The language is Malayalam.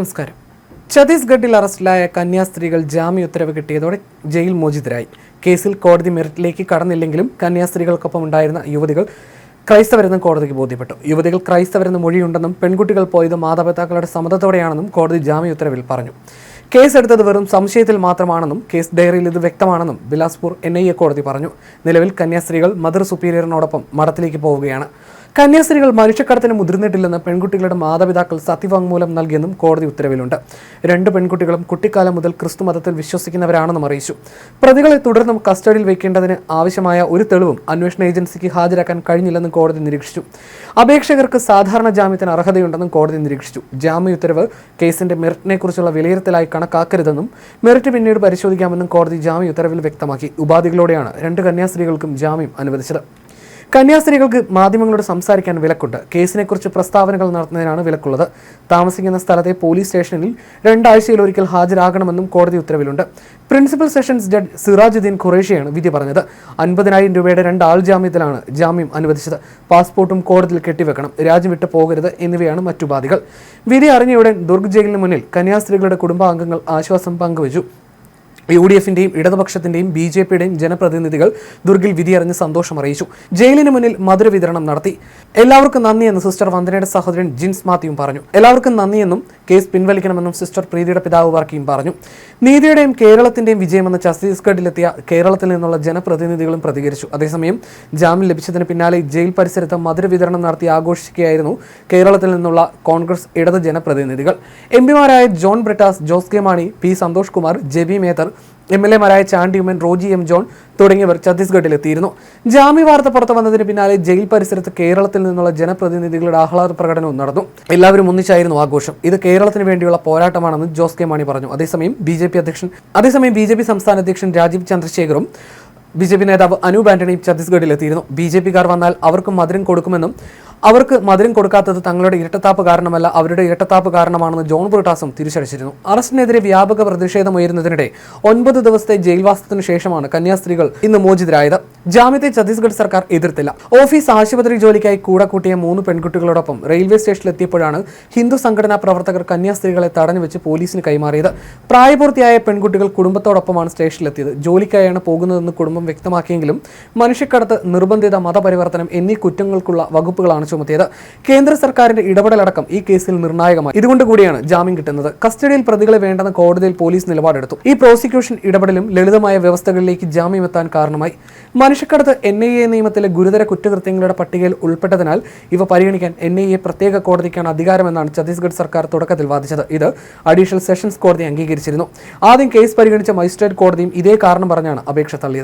നമസ്കാരം. ഛത്തീസ്ഗഡിൽ അറസ്റ്റിലായ കന്യാസ്ത്രീകൾ ജാമ്യ ഉത്തരവ് കിട്ടിയതോടെ ജയിൽ മോചിതരായി. കേസിൽ കോടതി മെറിറ്റിലേക്ക് കടന്നില്ലെങ്കിലും കന്യാസ്ത്രീകൾക്കൊപ്പം ഉണ്ടായിരുന്ന യുവതികൾ ക്രൈസ്തവരെന്നും കോടതിക്ക് ബോധ്യപ്പെട്ടു. യുവതികൾ ക്രൈസ്തവരെന്ന് മൊഴിയുണ്ടെന്നും പെൺകുട്ടികൾ പോയത് മാതാപിതാക്കളുടെ സമ്മതത്തോടെയാണെന്നും കോടതി ജാമ്യ ഉത്തരവിൽ പറഞ്ഞു കേസെടുത്തത് വെറും സംശയത്തിൽ മാത്രമാണെന്നും കേസ് ഡയറിയിൽ ഇത് വ്യക്തമാണെന്നും ബിലാസ്പൂർ എൻ ഐ എ കോടതി പറഞ്ഞു. നിലവിൽ കന്യാസ്ത്രീകൾ മദർ സുപ്പീരിയറിനോടൊപ്പം മഠത്തിലേക്ക് പോവുകയാണ്. കന്യാസ്ത്രീകൾ മനുഷ്യക്കടത്തിന് മുതിർന്നിട്ടില്ലെന്ന് പെൺകുട്ടികളുടെ മാതാപിതാക്കൾ സത്യവാങ്മൂലം നൽകിയെന്നും കോടതി ഉത്തരവിലുണ്ട്. രണ്ട് പെൺകുട്ടികളും കുട്ടിക്കാലം മുതൽ ക്രിസ്തു മതത്തിൽ വിശ്വസിക്കുന്നവരാണെന്നും അറിയിച്ചു. പ്രതികളെ തുടർന്നും കസ്റ്റഡിയിൽ വയ്ക്കേണ്ടതിന് ആവശ്യമായ ഒരു തെളിവും അന്വേഷണ ഏജൻസിക്ക് ഹാജരാക്കാൻ കഴിഞ്ഞില്ലെന്നും കോടതി നിരീക്ഷിച്ചു. അപേക്ഷകർക്ക് സാധാരണ ജാമ്യത്തിന് അർഹതയുണ്ടെന്നും കോടതി നിരീക്ഷിച്ചു. ജാമ്യ ഉത്തരവ് കേസിന്റെ മെറിറ്റിനെക്കുറിച്ചുള്ള വിലയിരുത്തലായി കണക്കാക്കരുതെന്നും മെറിറ്റ് പിന്നീട് പരിശോധിക്കാമെന്നും കോടതി ജാമ്യ ഉത്തരവിൽ വ്യക്തമാക്കി. ഉപാധികളോടെയാണ് രണ്ട് കന്യാസ്ത്രീകൾക്കും ജാമ്യം അനുവദിച്ചത്. കന്യാസ്ത്രീകൾക്ക് മാധ്യമങ്ങളോട് സംസാരിക്കാൻ വിലക്കുണ്ട്. കേസിനെക്കുറിച്ച് പ്രസ്താവനകൾ നടത്തുന്നതിനാണ് വിലക്കുള്ളത്. താമസിക്കുന്ന സ്ഥലത്തെ പോലീസ് സ്റ്റേഷനിൽ രണ്ടാഴ്ചയിൽ ഒരിക്കൽ ഹാജരാകണമെന്നും കോടതി ഉത്തരവിലുണ്ട്. പ്രിൻസിപ്പൽ സെഷൻസ് ജഡ്ജ് സിറാജുദ്ദീൻ ഖുറേഷിയാണ് വിധി പറഞ്ഞത്. അൻപതിനായിരം രൂപയുടെ രണ്ട് ആൾ ജാമ്യത്തിലാണ് ജാമ്യം അനുവദിച്ചത്. പാസ്പോർട്ടും കോടതിയിൽ കെട്ടിവെക്കണം. രാജ്യം വിട്ടു പോകരുത് എന്നിവയാണ് മറ്റുപാധികൾ. വിധി അറിഞ്ഞയുടൻ ദുർഗ് ജയിലിന് മുന്നിൽ കന്യാസ്ത്രീകളുടെ കുടുംബാംഗങ്ങൾ ആശ്വാസം പങ്കുവച്ചു. യു ഡി എഫിന്റെയും ഇടതുപക്ഷത്തിന്റെയും ബി ജെ പിയുടെയും ജനപ്രതിനിധികൾ ദുർഗിൽ വിധിയറിഞ്ഞ് സന്തോഷം അറിയിച്ചു ജയിലിന് മുന്നിൽ മധുര വിതരണം നടത്തി. എല്ലാവർക്കും നന്ദിയെന്ന് സിസ്റ്റർ വന്ദനയുടെ സഹോദരൻ ജിൻസ് മാത്യുവും പറഞ്ഞു. എല്ലാവർക്കും നന്ദിയെന്നും കേസ് പിൻവലിക്കണമെന്നും സിസ്റ്റർ പ്രീതിയുടെ പിതാവ് വർക്കിയും പറഞ്ഞു. നീതിയുടെയും കേരളത്തിന്റെയും വിജയമെന്ന് ഛത്തീസ്ഗഡിലെത്തിയ കേരളത്തിൽ നിന്നുള്ള ജനപ്രതിനിധികളും പ്രതികരിച്ചു. അതേസമയം ജാമ്യം ലഭിച്ചതിന് പിന്നാലെ ജയിൽ പരിസരത്ത് മധുര വിതരണം നടത്തി ആഘോഷിക്കുകയായിരുന്നു കേരളത്തിൽ നിന്നുള്ള കോൺഗ്രസ് ഇടത് ജനപ്രതിനിധികൾ M പിമാരായ John Brittas Jose K Mani P Santhosh Kumar J B Mather M L എമാരായ Chandy Oommen Roji M John തുടങ്ങിയവർ ഛത്തീസ്ഗഡിലെത്തിയിരുന്നു. ജാമ്യ വാർത്ത പുറത്തു വന്നതിന് പിന്നാലെ ജയിൽ പരിസരത്ത് കേരളത്തിൽ നിന്നുള്ള ജനപ്രതിനിധികളുടെ ആഹ്ലാദ പ്രകടനവും നടന്നു. എല്ലാവരും ഒന്നിച്ചായിരുന്നു ആഘോഷം. ഇത് കേരളത്തിന് വേണ്ടിയുള്ള പോരാട്ടമാണെന്ന് ജോസ് കെ മാണി പറഞ്ഞു. അതേസമയം ബി ജെ പി അധ്യക്ഷൻ അതേസമയം ബി ജെ പി സംസ്ഥാന അധ്യക്ഷൻ രാജീവ് ചന്ദ്രശേഖറും ബി ജെ പി നേതാവ് അനൂപ് ആന്റണിയും ഛത്തീസ്ഗഡിലെത്തിയിരുന്നു. ബി ജെ പിക്കാർ വന്നാൽ അവർക്കും മധുരം കൊടുക്കുമെന്നും അവർക്ക് മധുരം കൊടുക്കാത്തത് തങ്ങളുടെ ഇരട്ടത്താപ്പ് കാരണമല്ല അവരുടെ ഇരട്ടത്താപ്പ് കാരണമാണെന്ന് ജോൺ ബ്രിട്ടാസും തിരിച്ചടിച്ചിരുന്നു. അറസ്റ്റിനെതിരെ വ്യാപക പ്രതിഷേധം ഉയരുന്നതിനിടെ ഒൻപത് ദിവസത്തെ ജയിൽവാസത്തിനു ശേഷമാണ് കന്യാസ്ത്രീകൾ ഇന്ന് മോചിതരായത്. ജാമ്യത്തെ ഛത്തീസ്ഗഡ് സർക്കാർ എതിർത്തില്ല. ഓഫീസ് ആശുപത്രി ജോലിക്കായി കൂടെ കൂട്ടിയ മൂന്ന് പെൺകുട്ടികളോടൊപ്പം റെയിൽവേ സ്റ്റേഷനിലെത്തിയപ്പോഴാണ് ഹിന്ദു സംഘടനാ പ്രവർത്തകർ കന്യാസ്ത്രീകളെ തടഞ്ഞു വെച്ച് പോലീസിന് കൈമാറിയത്. പ്രായപൂർത്തിയായ പെൺകുട്ടികൾ കുടുംബത്തോടൊപ്പമാണ് സ്റ്റേഷനിലെത്തിയത്. ജോലിക്കായാണ് പോകുന്നതെന്ന് കുടുംബം വ്യക്തമാക്കിയെങ്കിലും മനുഷ്യക്കടത്ത് നിർബന്ധിത മതപരിവർത്തനം എന്നീ കുറ്റങ്ങൾക്കുള്ള വകുപ്പുകളാണ് ചുമത്തിയത്. കേന്ദ്ര സർക്കാരിന്റെ ഇടപെടലടക്കം ഈ കേസിൽ നിർണായകമായി. ഇതുകൊണ്ട് കൂടിയാണ് ജാമ്യം കിട്ടുന്നത്. കസ്റ്റഡിയിൽ പ്രതികളെ വേണ്ടെന്ന കോടതിയിൽ പോലീസ് നിലപാടെടുത്തു. ഈ പ്രോസിക്യൂഷൻ ഇടപെടലും ലളിതമായ വ്യവസ്ഥകളിലേക്ക് ജാമ്യം എത്താൻ കാരണമായി. മനുഷ്യക്കടത്ത് എൻ ഐ എ നിയമത്തിലെ ഗുരുതര കുറ്റകൃത്യങ്ങളുടെ പട്ടികയിൽ ഉൾപ്പെട്ടതിനാൽ ഇവ പരിഗണിക്കാൻ എൻ ഐ എ പ്രത്യേക കോടതിക്കാണ് അധികാരമെന്നാണ് ഛത്തീസ്ഗഡ് സർക്കാർ തുടക്കത്തിൽ വാദിച്ചത്. ഇത് അഡീഷണൽ സെഷൻസ് കോടതി അംഗീകരിച്ചിരുന്നു. ആദ്യം കേസ് പരിഗണിച്ച മജിസ്ട്രേറ്റ് കോടതിയും ഇതേ കാരണം പറഞ്ഞാണ് അപേക്ഷ തള്ളിയത്.